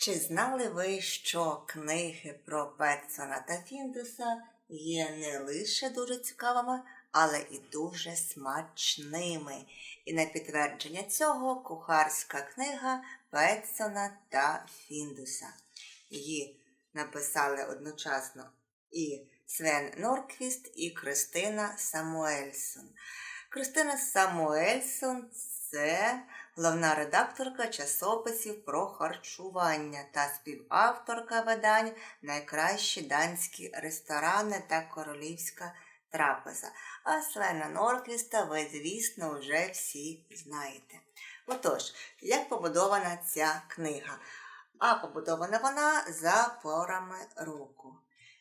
Чи знали ви, що книги про Петсона та Фіндуса є не лише дуже цікавими, але і дуже смачними? І на підтвердження цього кухарська книга Петсона та Фіндуса. Її написали одночасно і Свен Норквіст, і Кристина Самуельсон. Кристина Самуельсон це головна редакторка часописів про харчування та співавторка видань Найкращі данські ресторани та королівська трапеза. А Свена Норквіста ви, звісно, вже всі знаєте. Отож, як побудована ця книга? А побудована вона за порами року.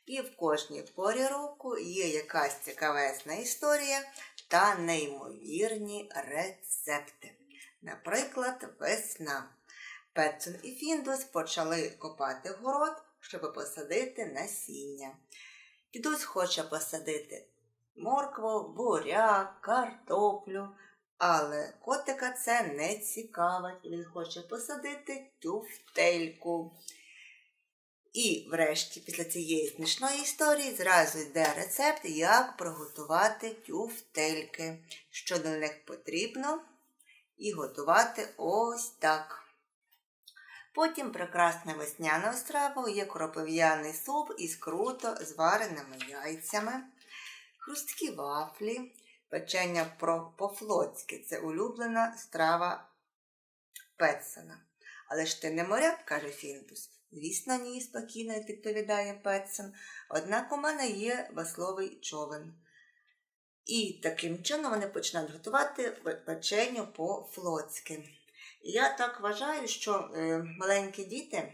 І в кожній порі року є якась цікавесна історія та неймовірні рецепти. Наприклад, весна. Петсон і Фіндус почали копати город, щоб посадити насіння. Дідусь хоче посадити моркву, буряк, картоплю, але котика це не цікавить, він хоче посадити тюфтельку. І, врешті, після цієї смішної історії зразу йде рецепт, як приготувати тюфтельки, що до них потрібно, і готувати ось так. Потім прекрасна весняна страва є кропив'яний суп із круто звареними яйцями, хрусткі вафлі, печення по-флотськи це улюблена страва Петсона. Але ж ти не моряк, каже Фінтус. Звісно, ні, спокійно відповідає Петсон, однак у мене є весловий човен. І таким чином вони починають готувати печеню по-флотськи. Я так вважаю, що е, маленькі діти,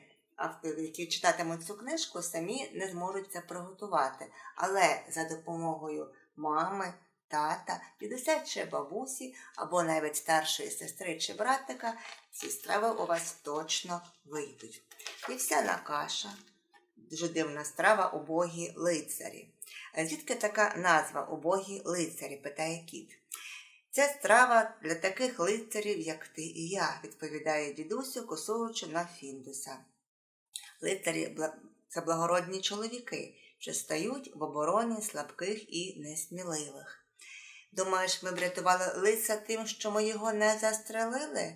які читатимуть цю книжку, самі не зможуть це приготувати. Але за допомогою мами, тата, дідуся чи бабусі, або навіть старшої сестри чи братика, ці страви у вас точно вийдуть. Вівсяна каша, дуже дивна страва убогі лицарі. Звідки така назва убогі лицарі? питає кіт. Це страва для таких лицарів, як ти і я, відповідає дідусю, косуючи на Фіндуса. Лицарі це благородні чоловіки, що стають в обороні слабких і несміливих. Думаєш, ми врятували лиця тим, що ми його не застрелили?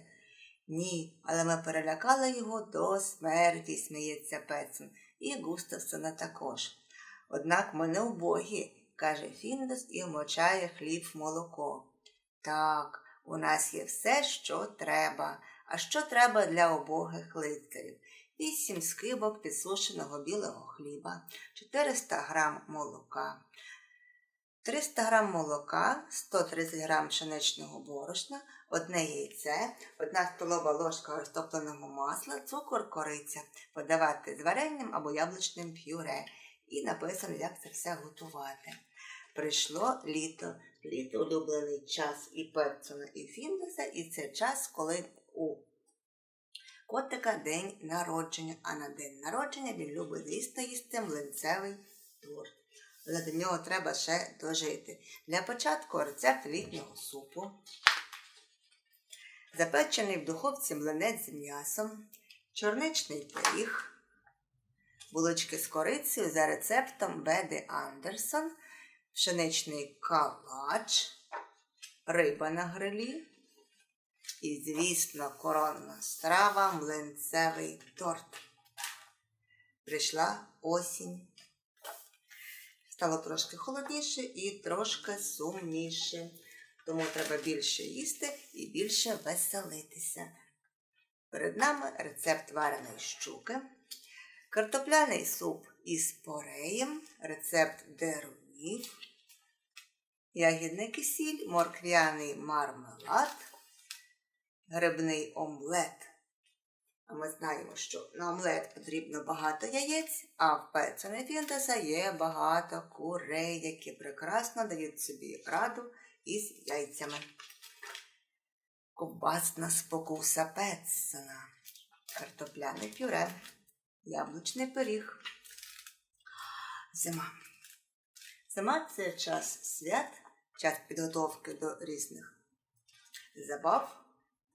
Ні, але ми перелякали його до смерті, сміється Пецин, і Густавсона також. Однак ми не убогі, каже Фіндус і вмочає хліб в молоко. Так, у нас є все, що треба. А що треба для убогих лицарів? Вісім скибок підсушеного білого хліба, 400 грам молока, 300 грам молока, 130 грам пшеничного борошна, одне яйце, одна столова ложка розтопленого масла, цукор, кориця, подавати з варенням або яблучним пюре. І написано, як це все готувати. Прийшло літо, літо улюблений час і Петсона, і Фіндеса, і це час, коли у котика день народження, а на день народження він любить звісно їсти млинцевий торт. Але до нього треба ще дожити. Для початку рецепт літнього супу. Запечений в духовці млинець з м'ясом, чорничний пиріг, булочки з корицею за рецептом Беди Андерсон, пшеничний калач, риба на грилі і, звісно, коронна страва, млинцевий торт. Прийшла осінь. Стало трошки холодніше і трошки сумніше. Тому треба більше їсти і більше веселитися. Перед нами рецепт вареної щуки, картопляний суп із пореєм, рецепт дерунів, ягідний кисіль, морквяний мармелад, грибний омлет. А ми знаємо, що на омлет потрібно багато яєць, а в пецаний фінтеса є багато курей, які прекрасно дають собі раду із яйцями. Ковбасна спокуса пецана, картопляне пюре, яблучний пиріг. Зима. Зима це час свят, час підготовки до різних забав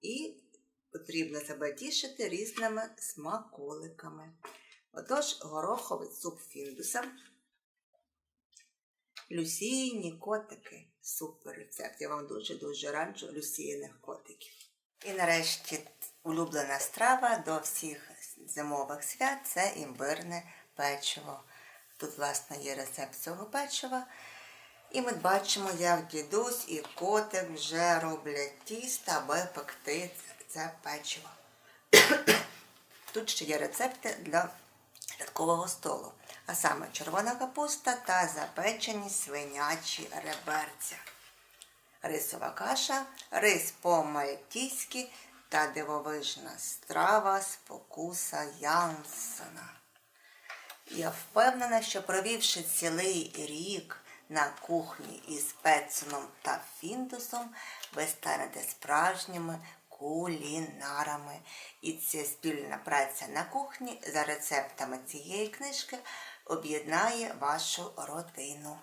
і потрібно себе тішити різними смаколиками. Отож, гороховий суп фіндуса. Люсійні котики. Супер рецепт. Я вам дуже-дуже раджу люсійних котиків. І нарешті улюблена страва до всіх зимових свят це імбирне печиво. Тут, власне, є рецепт цього печива. І ми бачимо, як дідусь і котик вже роблять тісто, аби пекти це печиво. Тут ще є рецепти для святкового столу, а саме червона капуста та запечені свинячі реберця, рисова каша, рис по-мальтійськи та дивовижна страва спокуса Янсена. Я впевнена, що провівши цілий рік на кухні із Петсоном та Фіндусом, ви станете справжніми кулінарами. І ця спільна праця на кухні за рецептами цієї книжки об'єднає вашу родину.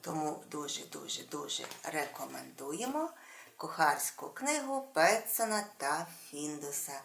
Тому дуже-дуже дуже рекомендуємо кухарську книгу Петсона та Фіндуса.